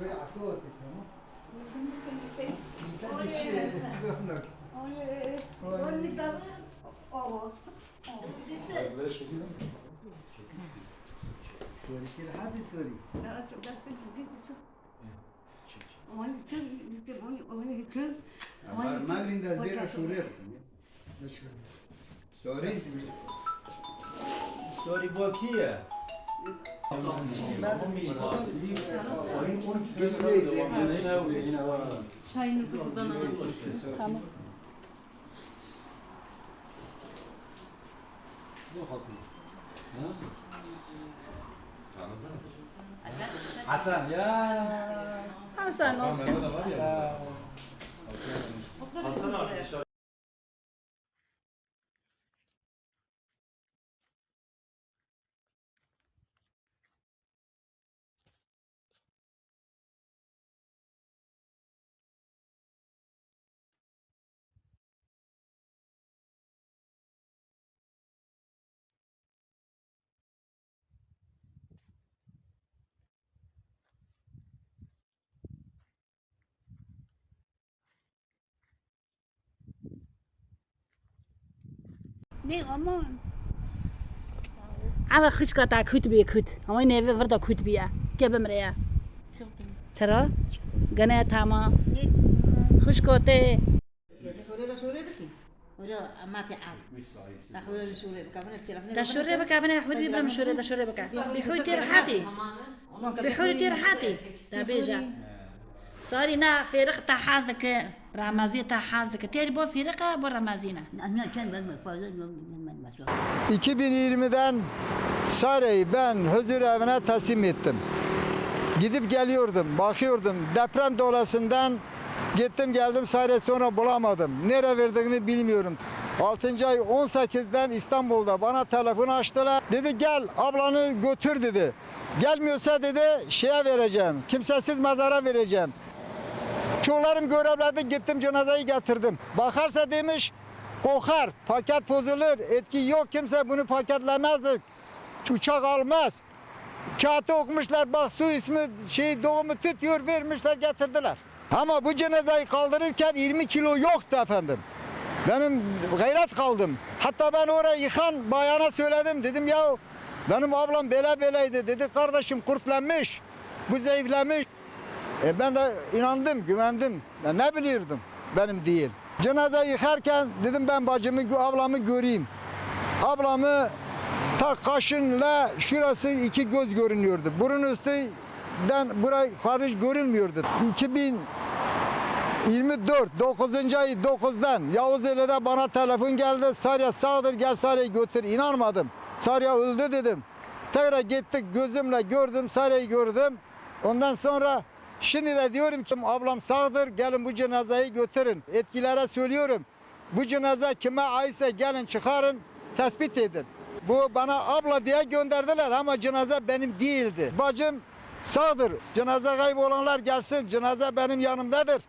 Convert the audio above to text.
왜 아까 어땠어? 이따 시에 그런 거 오늘 언니 따면 어 이제 소리 실 하디 소리 나 조각 좀 두개 붙여 오늘 좀 이렇게 뭐니 오늘 좀 말만인데 내가 소리 소리 소리 뭐 키야 Çayınızı buradan alın. Tamam. Hasan ya. Hasan olsun. على خشكة تا كوت بي كوت هواي نبي فردا كوت بيا كيف بمريا چرا گنه تاما خشكة تا تشوري بكا بنا حوري بلا مشوري تشوري بكا بحوري تير حاتي بحوري تير حاتي تابيجا ساري نا فارق تا حاز دك رمزي تا حاز دك تيري بو فارقه بو رمزينا 2020'den Sare'yi ben huzur evine teslim ettim. Gidip geliyordum, bakıyordum. Deprem dolasından gittim geldim Sare sonra bulamadım. Nereye verdiğini bilmiyorum. 6. ay 18'den İstanbul'da bana telefon açtılar. Dedi gel ablanı götür dedi. Gelmiyorsa dedi şeye vereceğim. Kimsesiz mezara vereceğim. Çoğlarım görevlerde gittim cenazeyi getirdim. Bakarsa demiş kokar, paket bozulur, etki yok kimse bunu paketlemez. Uçak almaz. Kağıtı okumuşlar bak su ismi şey doğumu tutuyor vermişler getirdiler. Ama bu cenazeyi kaldırırken 20 kilo yoktu efendim. Benim gayret kaldım. Hatta ben oraya yıkan bayana söyledim. Dedim ya benim ablam bele beleydi. Dedi kardeşim kurtlanmış. Bu zayıflamış. E ben de inandım, güvendim. Ben ne biliyordum benim değil. Cenaze yıkarken dedim ben bacımı, ablamı göreyim. Ablamı ta kaşınla şurası iki göz görünüyordu. Burun üstünden buraya karış görünmüyordu. 2024 9. ay 9'dan Yavuz Eli'de bana telefon geldi. Sarıya sağdır gel Sarı'yı götür. İnanmadım. Sarıya öldü dedim. Tekrar gittik gözümle gördüm Sarı'yı gördüm. Ondan sonra şimdi de diyorum ki ablam sağdır gelin bu cenazeyi götürün. Etkilere söylüyorum. Bu cenaze kime aitse gelin çıkarın tespit edin. Bu bana abla diye gönderdiler ama cenaze benim değildi. Bacım sağdır. Cenaze kaybolanlar gelsin. Cenaze benim yanımdadır.